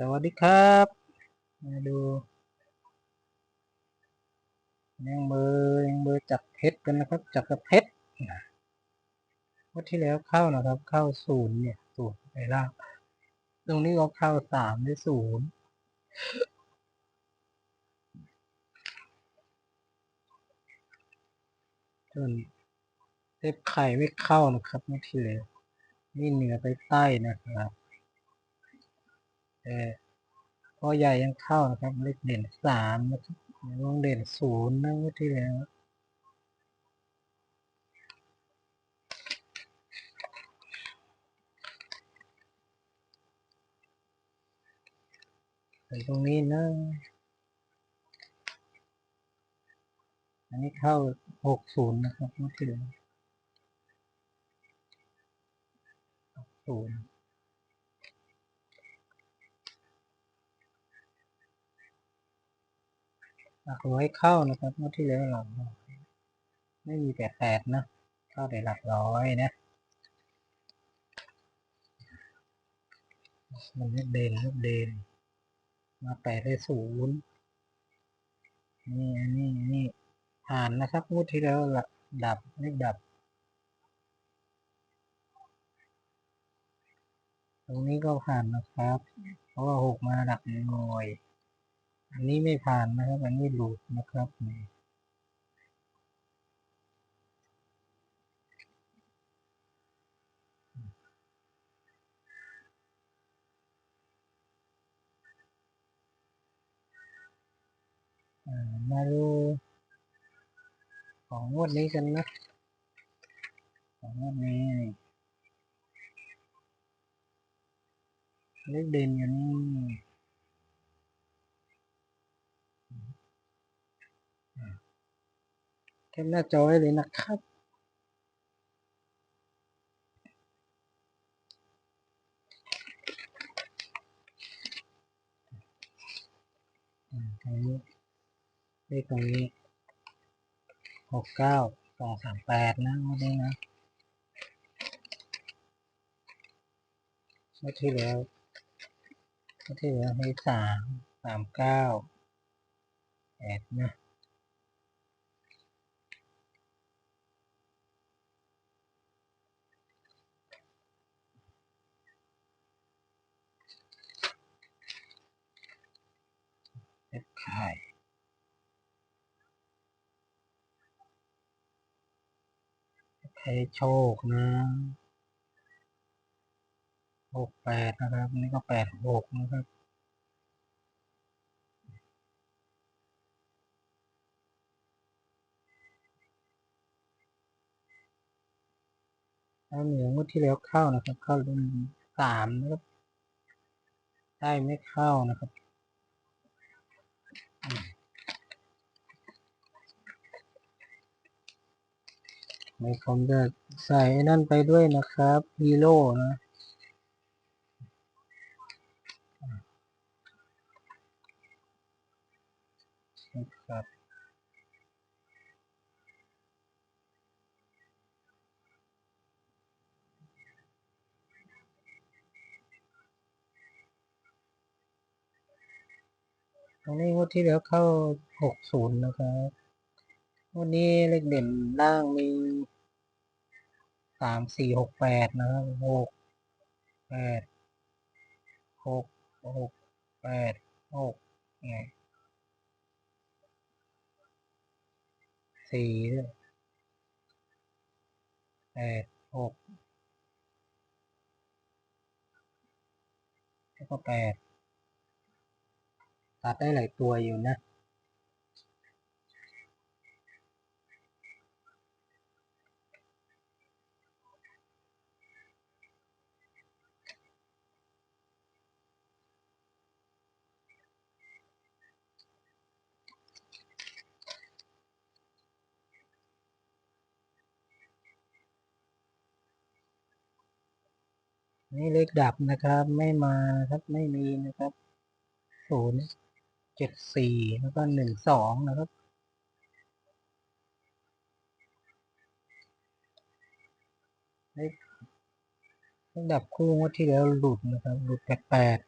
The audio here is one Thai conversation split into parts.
สวัสดีครับ มาดูยังเบอร์ยังเบอร์จับเพชรกันนะครับ จับกับเพชรวันที่แล้วเข้านะครับ เข้าศูนย์เนี่ยศูนย์ไปล่างตรงนี้ก็เข้าสามได้ศูนย์ส่วนเทปไข่ไม่เข้านะครับเมื่อที่แล้วนี่เหนือไปใต้นะครับ แต่พอใหญ่ยังเข้านะครับ เลขเด่นสามนะครับลงเด่นศูนย์นะเมื่อที่แล้วใส่ตรงนี้นะอันนี้เข้าหกศูนย์นะครับเมื่อที่แล้วศูนย์หลัก ร้อยเข้านะครับเมื่อที่แล้วเราไม่มีแปดแปดนะเข้าแต่หลักร้อยนะมันเลขเด่นเลขเด่นมาแปดได้ศูนย์นี่อันนี้นี่ผ่านนะครับงวดที่แล้วละดับเลขดับ ตรงนี้ก็ผ่านนะครับ เพราะว่าหกมาหลักหน่วย อันนี้ไม่ผ่านนะครับ อันนี้หลุดนะครับนี่มาดูของงวดนี้กันนะของงวดนี้เลขเด่นอยู่นี่แค ปหน้าจอไว้เลยนะครับอืมตรงนี้เลขตรงนี้หกเก้าสองสามแปดนะไม่ได้นะเมื่อที่แล้วเมื่อที่แล้วให้สามสามเก้าแปดนะ เลขไข่ให้โชคนะหกแปดนะครับ นี่ก็แปดหกนะครับแล้วเหนืองวดที่แล้วเข้านะครับ เข้ารุ่นสามนะครับ ได้ไม่เข้านะครับ ในคอมจะใส่ไอ้นั่นไปด้วยนะครับฮีโร่นะครับตรงนี้งวดที่แล้วเข้าหกศูนย์นะครับ วันนี้เลขเด่นล่างมีสามสี่หกแปดนะครับหกแปดหกหกแปดหกไงสี่ด้วยแปดหกแล้วก็แปดตัดได้หลายตัวอยู่นะ นี่เลขดับนะครับ ไม่มาครับไม่มีนะครับศูนย์เจ็ดสี่แล้วก็หนึ่งสองนะครับเลขดับคู่งวดที่แล้วหลุดนะครับ หลุดแปดแ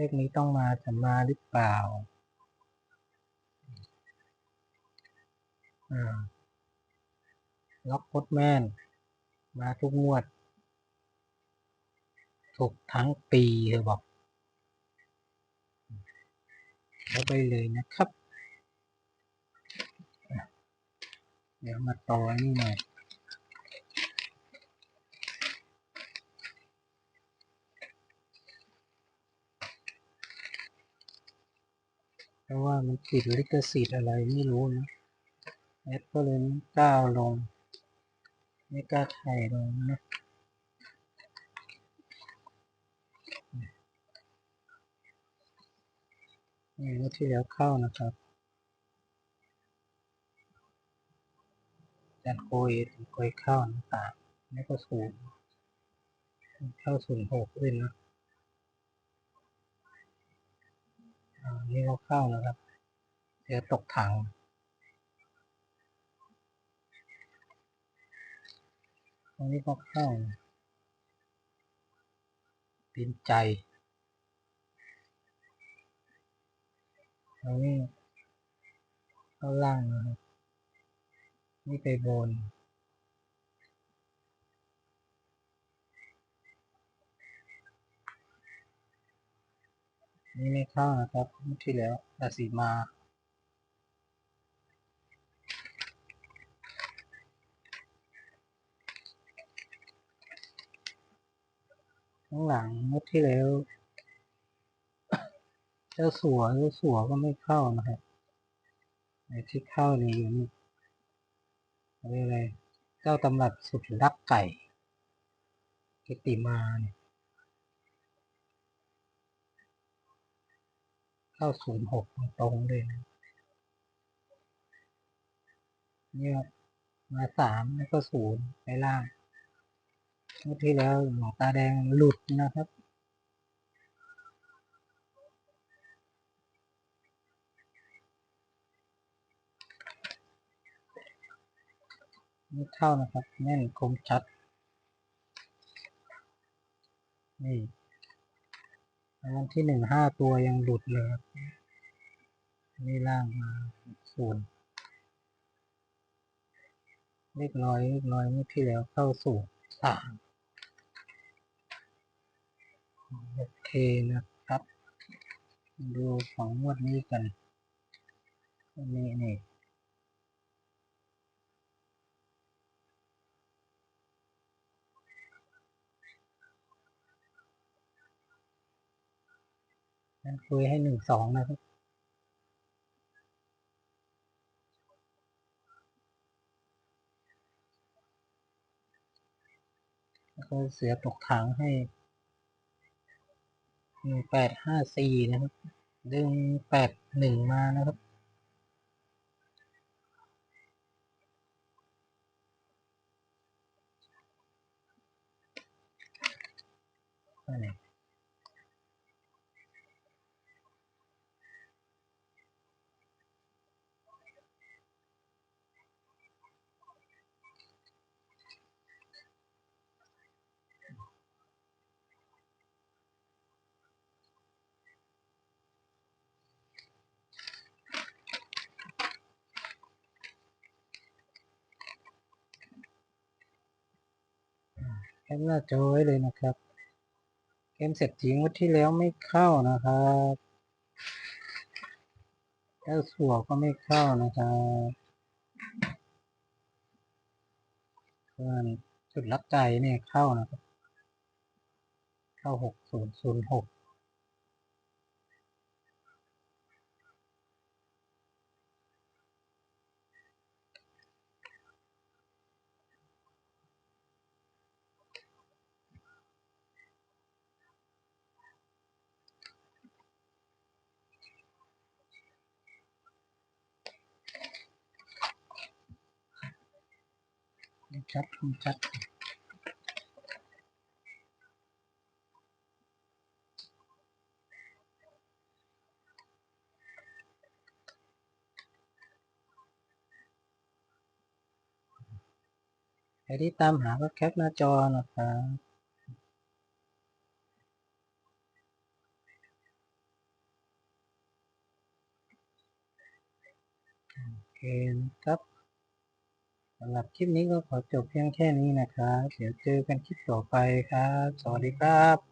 เลขนี้ต้องมาจะมาหรือเปล่าอ่าล็อกโคดแม่นมาทุกงวด ถูกทั้งปีเธอบอกเข้าไปเลยนะครับ เดี๋ยวมาต่ออันนี่หน่อย ราะว่ามันติดลิขสิทธิ์อะไรไม่รู้นะแอดก็เลยไม่กล้าลง ไม่กล้าถ่ายลงนะนี่งวที่แล้วเข้านะครับจันโกยโกยเข้าต่างๆแล้วก็ศูนย์เข้าศูนย์หกด้วยนะ อ่านี่ก็เข้านะครับ เดี๋ยวตกถัง ตรงนี้ก็เข้าปีนใจตรงนี้เข้าล่างนะครับนี่ไปบน นี่ไม่เข้านะครับเมื่อที่แล้วราศีมาข้างหลังเมื่อที่แล้ว เจ้าสัวเจ้าสัวก็ไม่เข้านะครับไอ้ที่เข้านี่อยู่นี่อะไรอะไรเจ้าตำรับสุดรักไก่กิติมาเนี่ย เข้าศูนย์หกตรงๆเลยนะเนี่ยมาสามแล้วก็ศูนย์ไปล่างเมื่อที่แล้วหมอตาแดงหลุดนะครับ นี่เข้านะครับแน่นคมชัด นี่ วัลที่หนึ่งห้าตัวยังหลุดเลยครับนี่ล่างมาศูนย์เลขน้อยเลขน้อยเมื่อที่แล้วเข้าสู่สามโอเคนะครับ ดูของงวดนี้กันอันนี้ คุยให้หนึ่งสองนะครับแล้วก็เสือตกถังให้หนึ่งแปดห้าสี่นะครับ ดึงแปดหนึ่งมานะครับอันไหน ปหน้าจอไว้เลยนะครับ เกมเสร็จทิ้งวันที่แล้วไม่เข้านะครับเจ้าสัวก็ไม่เข้านะครับส่วนจุดรับใจเนี่ยเข้านะครับ เข้าหกศูนย์ศูนย์หก chắc không chắc. Để đi tam hảo các khác nó cho là phải kèm cấp. สำหรับคลิปนี้ก็ขอจบเพียงแค่นี้นะครับ เดี๋ยวเจอกันคลิปต่อไปครับ สวัสดีครับ